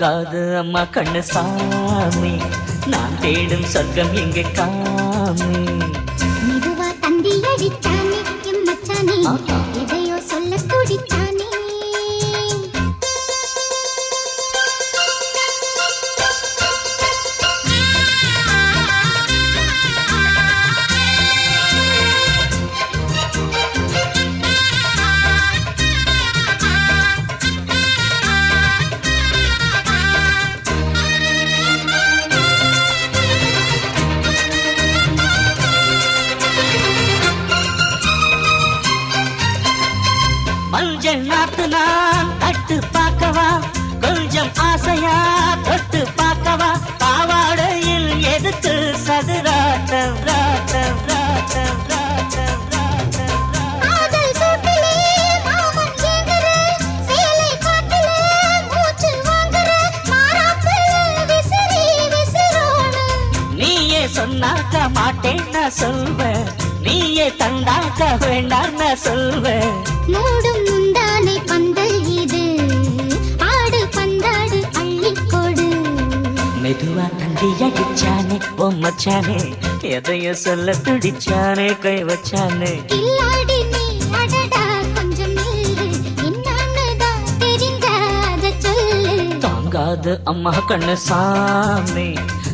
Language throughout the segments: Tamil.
தாங்காது அம்மா கண்ணு சாமி நான் தேடும் சொர்க்கம் எங்க காமி? மெதுவா தந்தி அடிச்சானே எம் மச்சானே. கொஞ்சம் நாத்து நான் கட்டு பார்க்கவா? கொஞ்சம் ஆசையா தொட்டு பார்க்கவா? பாவாடையில் எதுக்கு சதுராட்டம் ராட்டம் ராட்டம் ராட்டம் சொன்னாக்க மாட்டேன்னு சொல்வேன் நீயே தந்தாக்க வேண்டான்னு சொல்வேன். மூடும் அடிச்சானே ஓ மச்சானே. எதையோ சொல்ல துடிச்சானே கை வச்சானே. கில்லாடி நீ அடடா கொஞ்சம் என்னான்னுதான் தெரிஞ்சாத சொல்லு. தாங்காது அம்மா கண்ணு சாமி.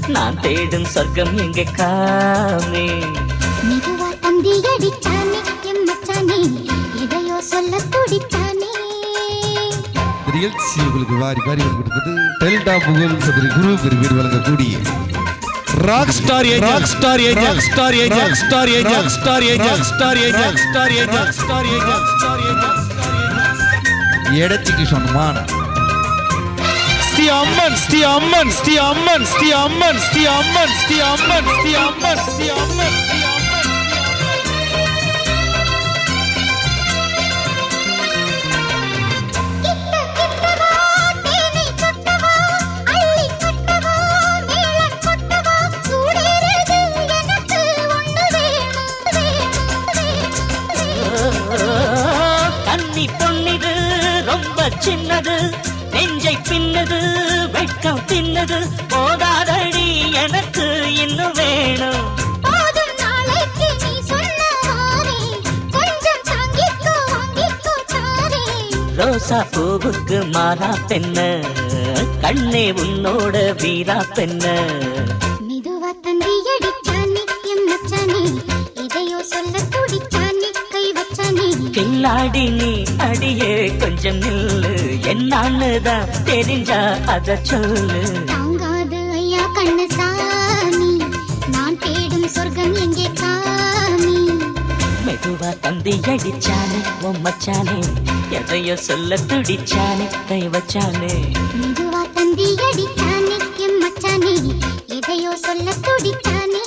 நான் தேடும் சொர்க்கம் எங்க காமி. மெதுவா தந்தி அடிச்சானே எம் மச்சானே. எதையோ சொல்ல துடிச்சானே நிகழ்ச்சி உங்களுக்கு வாரி வாரி கொடுப்பது டெல்டா புகழ் சதுரி குரு பிரிவில் வழங்கக்கூடிய rock star agent rock star agent rock star agent rock star agent rock star agent star agent star agent star agent star agent எடச்சிக்கு சொன்னமான ஸ்ரீ அம்மன் ஸ்ரீ அம்மன் ஸ்ரீ அம்மன் ஸ்ரீ அம்மன் ஸ்ரீ அம்மன் ஸ்ரீ அம்மன் ஸ்ரீ அம்மன் ஸ்ரீ அம்மன் ஸ்ரீ அம்மன் சின்னது நெஞ்சை பின்னது வெட்கம் தின்னது. போதாதடி எனக்கு இன்னும் வேணும். ரோசா பூவுக்கு மாறா பெண்ண கண்ணே உன்னோட வீரா பெண்ண. அடியே கொஞ்சம் நில்லு. என்னான்னுதான் தெரிஞ்சா அத சொல்லு. தாங்காது ஐயா கண்ணு சாமி நான் தேடும் சொர்க்கம் எங்கே காமி மெதுவா தந்தி அடிச்சானே உன் மச்சானே. எதையோ சொல்ல துடிச்சானே கை வச்சானே மெதுவா தந்தி அடிச்சானே எம் மச்சானே. எதையோ சொல்ல துடிச்சானே.